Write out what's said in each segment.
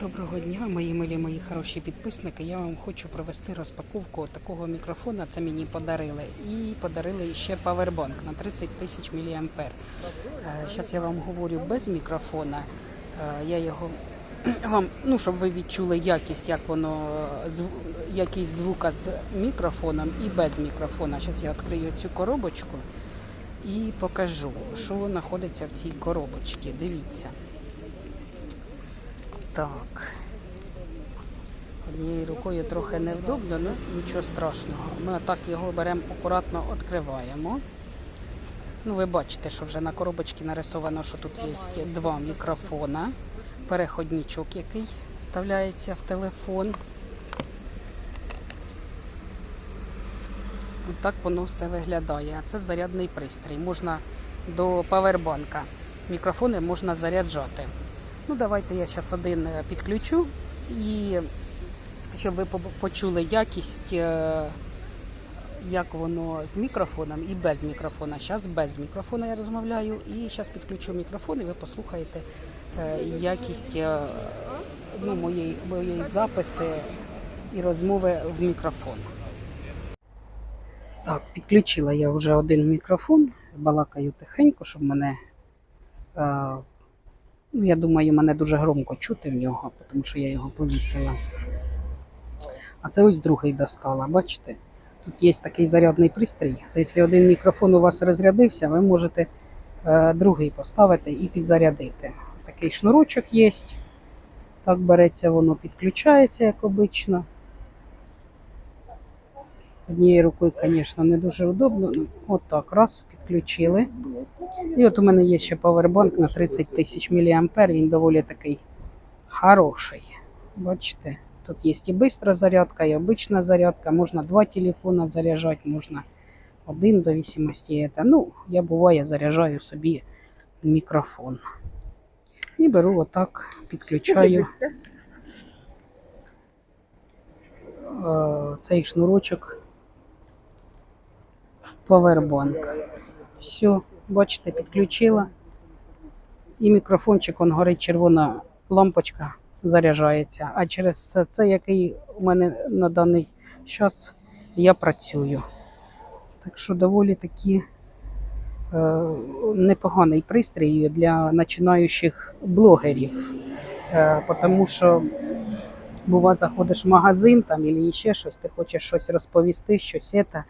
Доброго дня, мої милі, мої хороші підписники. Я вам хочу провести розпаковку такого мікрофона. Це мені подарили. І подарили ще павербанк на 30 тисяч мА. Зараз я вам говорю без мікрофона. Е, Я його вам, ну, щоб ви відчули якість, як воно е, якість звука з мікрофоном і без мікрофона. Зараз я відкрию цю коробочку і покажу, що знаходиться в цій коробочці. Дивіться. Так. Однією рукою трохи невдобно, ну нічого страшного. Ми отак його беремо акуратно відкриваємо. Ну, ви бачите, що вже на коробочці нарисовано, що тут є два мікрофона, переходничок, який вставляється в телефон. Отак воно все виглядає. Це зарядний пристрій. Можна до павербанка. Мікрофони можна заряджати. Ну, давайте я зараз один е, підключу і щоб ви почули якість, е, як воно з мікрофоном і без мікрофона. Зараз без мікрофона я розмовляю, і зараз підключу мікрофон, і ви послухаєте е, якість ну, моєї, моєї записи і розмови в мікрофон. Так, підключила я вже один мікрофон, балакаю тихенько, щоб мене. Ну, я думаю, мене дуже громко чути в нього, тому що я його повісила. А це ось другий достала. Бачите? Тут є такий зарядний пристрій. Це якщо один мікрофон у вас розрядився, ви можете е, другий поставити і підзарядити. Такий шнурочок є. Так береться, воно підключається, як обично. Однією рукою, звісно, не дуже удобно. Ну, От так, раз, підключили. І от у мене є ще павербанк на 30 тисяч мА. Він доволі такий хороший. Бачите, тут є і бистра зарядка, і обична зарядка. Можна два телефона заряджати, можна один, в зависимості. Ну, я буває заряджаю собі мікрофон. І беру отак, підключаю е, цей шнурочок павербанк. Все, бачите, підключила. І мікрофончик, он горить червона лампочка, заряджається. А через це- який у мене на даний час я працюю. Так що доволі таки е, непоганий пристрій для починаючих блогерів. Е, тому що бува, заходиш в магазин там і ще щось, ти хочеш щось розповісти, щось це.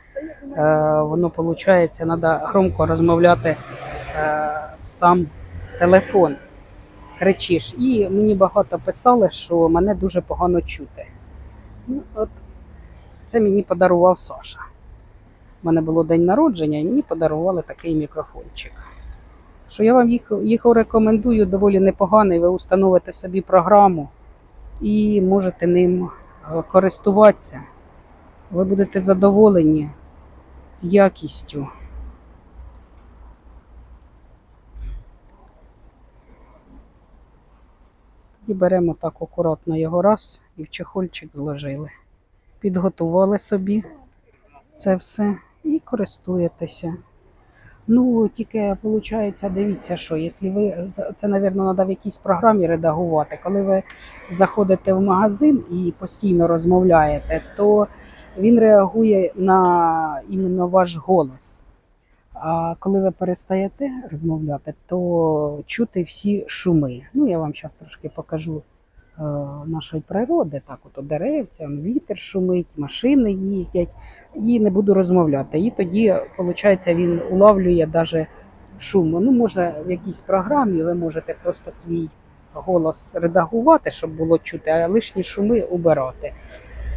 Е, воно виходить, треба громко розмовляти е, в сам телефон. Кричиш. І мені багато писали, що мене дуже погано чути. Ну, от це мені подарував Саша. У мене було день народження, і мені подарували такий мікрофончик. Що я вам їх, їх рекомендую, доволі непоганий. Ви установите собі програму і можете ним е, користуватися. Ви будете задоволені якістю. Тоді беремо так акуратно його раз і в чехольчик зложили. Підготували собі це все і користуєтеся. Ну, тільки виходить, дивіться, що якщо ви це, мабуть, треба в якійсь програмі редагувати. Коли ви заходите в магазин і постійно розмовляєте, то він реагує на іменно ваш голос. А коли ви перестаєте розмовляти, то чути всі шуми. Ну, я вам зараз трошки покажу е, нашої природи. Так, от деревця, вітер шумить, машини їздять, і не буду розмовляти. І тоді, виходить, він улавлює навіть шум. Ну, може, в якійсь програмі ви можете просто свій голос редагувати, щоб було чути, а лишні шуми убирати.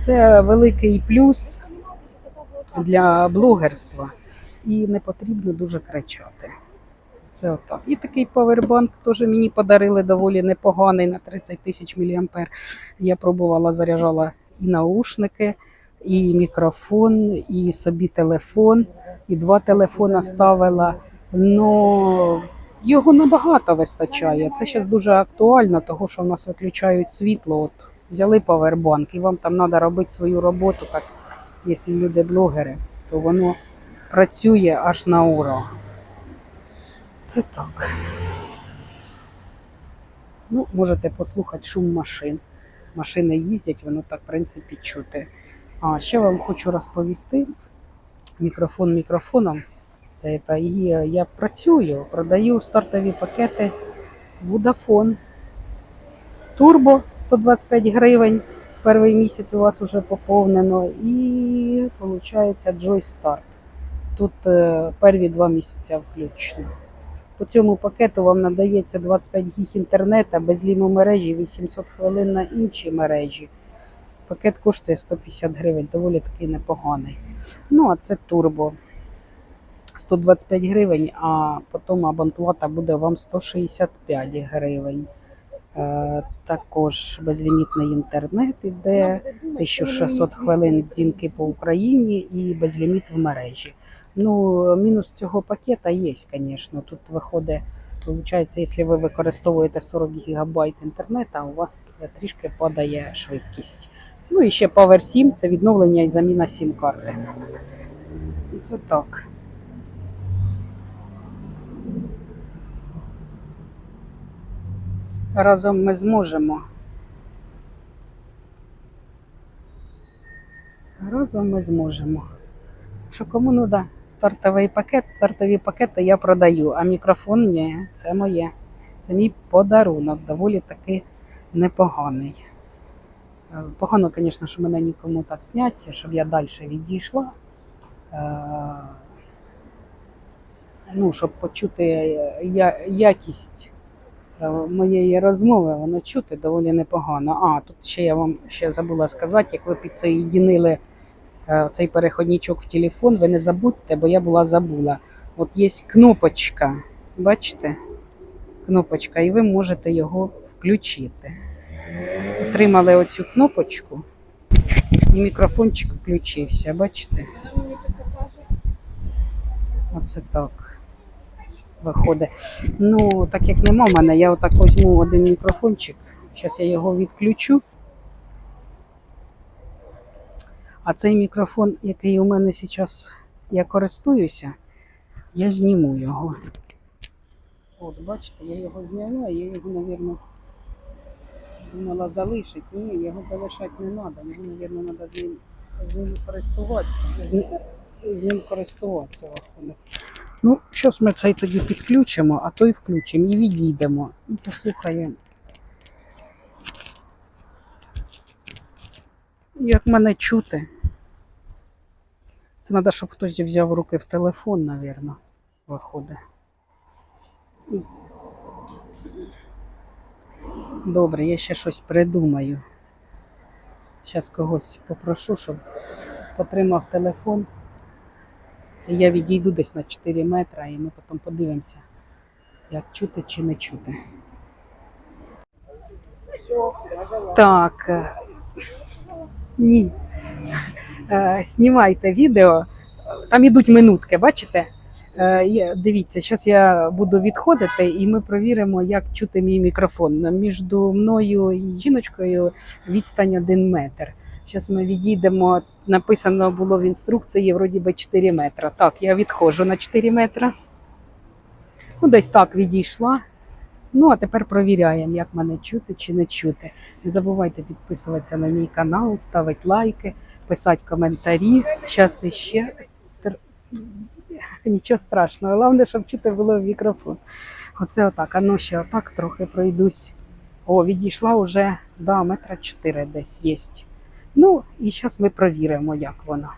Це великий плюс для блогерства і не потрібно дуже кричати. Це отак. І такий павербанк теж мені подарили доволі непоганий на 30 тисяч мА. Я пробувала, заряджала і наушники, і мікрофон, і собі телефон, і два телефона ставила. Но його набагато вистачає. Це зараз дуже актуально, тому що в нас виключають світло. От взяли павербанк, і вам там треба робити свою роботу, так, якщо люди блогери, то воно працює аж на ура. Це так. Ну, можете послухати шум машин. Машини їздять, воно так, в принципі, чути. А ще вам хочу розповісти. Мікрофон мікрофоном. Це і я працюю, продаю стартові пакети Vodafone. Турбо 125 гривень. Перший місяць у вас вже поповнено. І виходить Joy Start. Тут е, перві два місяці включно. По цьому пакету вам надається 25 гіг інтернету, безліму мережі, 800 хвилин на інші мережі. Пакет коштує 150 гривень, доволі такий непоганий. Ну, а це турбо. 125 гривень, а потім абонплата буде вам 165 гривень. Е, також безлімітний інтернет іде, 1600 хвилин дзвінки по Україні і безліміт в мережі. Ну, мінус цього пакета є, звісно. Тут виходить, виходить, якщо ви використовуєте 40 ГБ інтернету, у вас трішки падає швидкість. Ну і ще Power 7 це відновлення і заміна сім-карти. Це так. Разом ми зможемо. Разом ми зможемо. Що кому ну стартовий пакет, стартові пакети я продаю, а мікрофон ні, це моє. Це мій подарунок, доволі таки непоганий. Е, Погано, звісно, що мене нікому так зняти, щоб я далі відійшла. Е, Ну, щоб почути я- якість е, моєї розмови, воно чути доволі непогано. А, тут ще я вам ще забула сказати, як ви підсоєдінили е, цей переходничок в телефон, ви не забудьте, бо я була забула. От є кнопочка, бачите? Кнопочка, і ви можете його включити. Отримали оцю кнопочку, і мікрофончик включився, бачите? Оце так виходить. Ну, так як нема в мене, я отак візьму один мікрофончик. Зараз я його відключу. А цей мікрофон, який у мене зараз я користуюся, я зніму його. От, бачите, я його зняла, я його, мабуть, думала залишити. Ні, його залишати не треба. Його, мабуть, треба з ним, користуватися. З, ним- користуватися виходить. Ну, щось ми цей тоді підключимо, а той включимо і відійдемо. І послухаємо. Як мене чути? Це треба, щоб хтось взяв руки в телефон, мабуть, виходить. Добре, я ще щось придумаю. Зараз когось попрошу, щоб потримав телефон. Я відійду десь на 4 метри, і ми потім подивимося, як чути чи не чути. Так. е, Ні. Е, Знімайте відео. Там ідуть минутки, бачите? Е, Дивіться, зараз я буду відходити і ми провіримо, як чути мій мікрофон. Між мною і жіночкою відстань 1 метр. Зараз ми відійдемо. Написано було в інструкції вроді би 4 метри. Так, я відходжу на 4 метри. Ну, десь так відійшла. Ну, а тепер провіряємо, як мене чути чи не чути. Не забувайте підписуватися на мій канал, ставити лайки, писати коментарі. Зараз іще. Нічого страшного. Головне, щоб чути було в мікрофон. Оце отак. А ну ще отак трохи пройдусь. О, відійшла вже да, метра 4 десь є. Ну, і зараз ми провіримо, як вона.